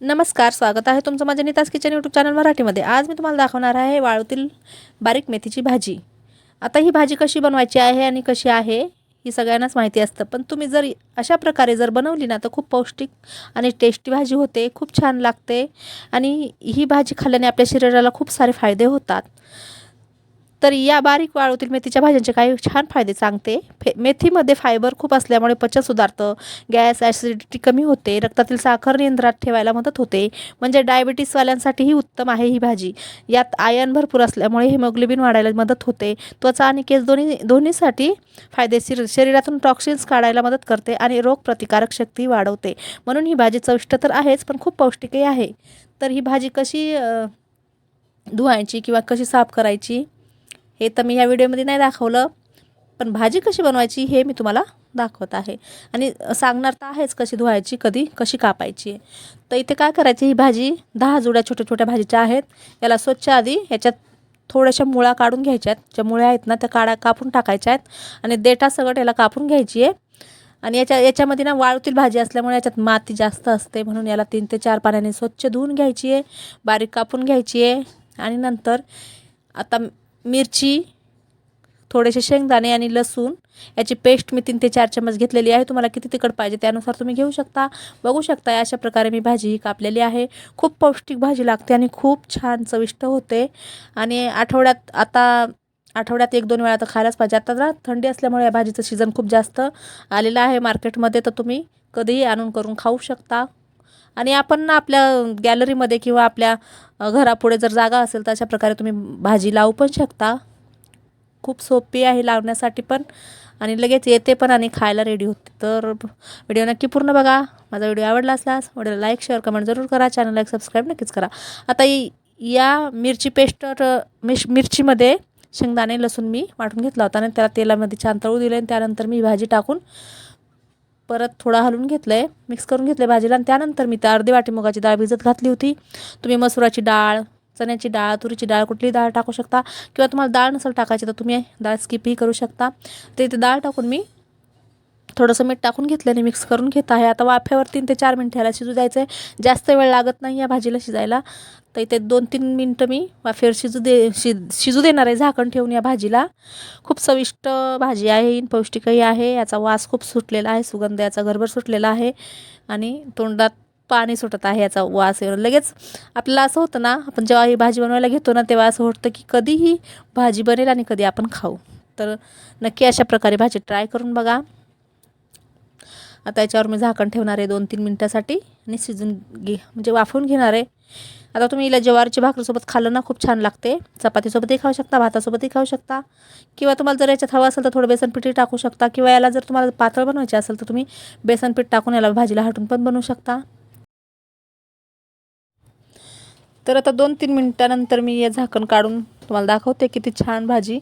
नमस्कार स्वागत आहे तुमचं माझ्या नितास किचन यूट्यूब चॅनल मराठीमध्ये. आज मी तुम्हाला दाखवणार आहे वाळूतील बारीक मेथीची भाजी. आता ही भाजी कशी बनवायची आहे आणि कशी आहे ही सगळ्यांनाच माहिती असतं. पण तुम्ही जर अशा प्रकारे जर बनवली ना तर खूप पौष्टिक आणि टेस्टी भाजी होते खूप छान लागते आणि ही भाजी खाल्ल्याने आपल्या शरीराला खूप सारे फायदे होतात. तर या बारीक वाळूतील मेथीच्या भाज्यांचे काही छान फायदे सांगते. फे मेथीमध्ये फायबर खूप असल्यामुळे पचन सुधारतं. गॅस ॲसिडिटी कमी होते. रक्तातील साखर नियंत्रणात ठेवायला मदत होते. म्हणजे डायबिटीसवाल्यांसाठीही उत्तम आहे ही भाजी. यात आयर्न भरपूर असल्यामुळे हिमोग्लोबिन वाढायला मदत होते. त्वचा आणि केस दोन्ही दोन्हीसाठी फायदेशीर. शरीरातून टॉक्सिन्स काढायला मदत करते आणि रोगप्रतिकारक शक्ती वाढवते. म्हणून ही भाजी चविष्ट तर आहेच पण खूप पौष्टिकही आहे. तर ही भाजी कशी धुवायची किंवा कशी साफ करायची? हे तर मी ह्या व्हिडिओमध्ये नाही दाखवलं पण भाजी कशी बनवायची हे मी तुम्हाला दाखवत आहे. आणि सांगणार तर आहेच कशी धुवायची कधी कशी कापायची. आहे तर इथे काय करायची ही भाजी दहा जुड्या छोट्या छोट्या भाजीच्या आहेत. याला स्वच्छ आधी ह्याच्यात थोड्याशा मुळा काढून घ्यायच्यात ज्या मुळ्या आहेत ना त्या काढा कापून टाकायच्या आहेत. आणि देठा सगळं याला कापून घ्यायची आहे. आणि याच्या याच्यामध्ये ना वाळूतील भाजी असल्यामुळे याच्यात माती जास्त असते म्हणून याला तीन ते चार पाण्याने स्वच्छ धुवून घ्यायची आहे. बारीक कापून घ्यायची आहे. आणि नंतर आता मिरची थोडेसे शेंगदाणे आणि लसूण. याची पेस्ट मी तीन ते चार चम्मच घेतलेली आहे. तुम्हाला किती तिखट पाहिजे त्यानुसार तुम्ही घेऊ शकता. बघू शकता अशा प्रकारे मी भाजी ही कापलेली आहे. खूप पौष्टिक भाजी लागते आणि खूप छान चविष्ट होते. आणि आठवड्यात आता आठवड्यात एक दोन वेळा तर खायलाच पाहिजे. आता जरा थंडी असल्यामुळे या भाजीचं सीझन खूप जास्त आलेलं आहे मार्केटमध्ये तर तुम्ही कधीही आणून करून खाऊ शकता. आणि आपण ना आपल्या गॅलरीमध्ये किंवा आपल्या घरापुढे जर जागा असेल तर अशा प्रकारे तुम्ही भाजी लावू पण शकता. खूप सोपी आहे लावण्यासाठी पण आणि लगेच येते पण आणि खायला रेडी होते. तर व्हिडिओ नक्की पूर्ण बघा. माझा व्हिडिओ आवडला असल्यास व्हिडिओला लाईक शेअर कमेंट जरूर करा. चॅनलला एक सबस्क्राईब नक्कीच करा. आता या मिरची पेस्ट मिश मिरचीमध्ये शेंगदाणे लसूण मी वाटून घेतला होता आणि त्याला तेलामध्ये छान तळू दिले आणि त्यानंतर मी भाजी टाकून परत थोडा हलवून घेतलं आहे मिक्स करून घेतलं आहे भाजीला. आणि त्यानंतर मी त्या अर्धी वाटी मुगाची डाळ भिजत घातली होती. तुम्ही मसुराची डाळ चण्याची डाळ तुरीची डाळ कुठली डाळ टाकू शकता. किंवा तुम्हाला डाळ नसेल टाकायची तर तुम्ही डाळ स्किपही करू शकता. ते ते डाळ टाकून मी थोडंसं मीठ टाकून घेतलं आणि मिक्स करून घेत आहे. आता वाफ्यावर तीन ते चार मिनटं ह्याला शिजू द्यायचं आहे जास्त वेळ लागत नाही या भाजीला शिजायला. तर इथे दोन तीन मिनटं मी वाफेवर शिजू दे शिज शिजू देणार आहे झाकण ठेवून या भाजीला. खूप चविष्ट भाजी आहे पौष्टिकही आहे. याचा वास खूप सुटलेला आहे सुगंध याचा घरभर सुटलेला आहे आणि तोंडात पाणी सुटत आहे याचा वास येऊन. लगेच आपल्याला असं होतं ना आपण जेव्हा ही भाजी बनवायला घेतो ना तेव्हा असं वाटतं की कधीही भाजी बनेल आणि कधी आपण खाऊ. तर नक्की अशा प्रकारे भाजी ट्राय करून बघा. आता याच्यावर मी झाकण ठेवणार आहे दोन तीन मिनटासाठी आणि शिजून घे म्हणजे वाफवून घेणार आहे. आता तुम्ही हिला ज्वारीच्या भाकरीसोबत खाल्लं ना खूप छान लागते. चपातीसोबतही खाऊ शकता भातासोबतही खाऊ शकता. किंवा तुम्हाला जर याच्यात हवं असेल तर थोडं बेसन टाकू शकता. किंवा याला जर तुम्हाला पातळ बनवायचे असेल तर तुम्ही बेसन पीठ टाकून याला भाजीला हटून पण बनवू शकता. तर आता दोन तीन मिनटानंतर मी या झाकण काढून तुम्हाला दाखवते किती छान भाजी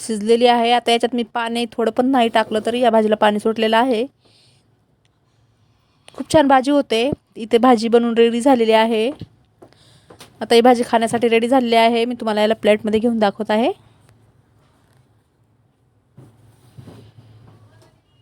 शिजलेली आहे. आता याच्यात मी पाणी थोडं पण नाही टाकलं तरी या भाजीला पाणी सुटलेलं आहे. खूप छान भाजी होते. इथे भाजी बनवून रेडी झालेली आहे. आता ही भाजी खाण्यासाठी रेडी झालेली आहे. मी तुम्हाला याला प्लेटमध्ये घेऊन दाखवत आहे.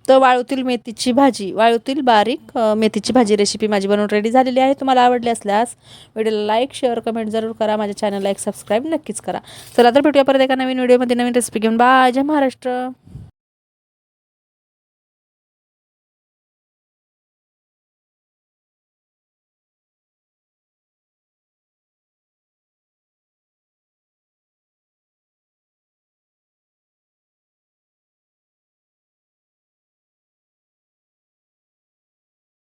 तर वाळूतील मेथीची भाजी वाळूतील बारीक मेथीची भाजी रेसिपी माझी बनवून रेडी झालेली आहे. तुम्हाला आवडली असल्यास व्हिडिओला लाईक शेअर कमेंट जरूर करा. माझ्या चॅनलला एक सबस्क्राईब नक्कीच करा. चला तर भेटूया परत एका नवीन व्हिडिओमध्ये नवीन रेसिपी घेऊन. बाय जय महाराष्ट्र.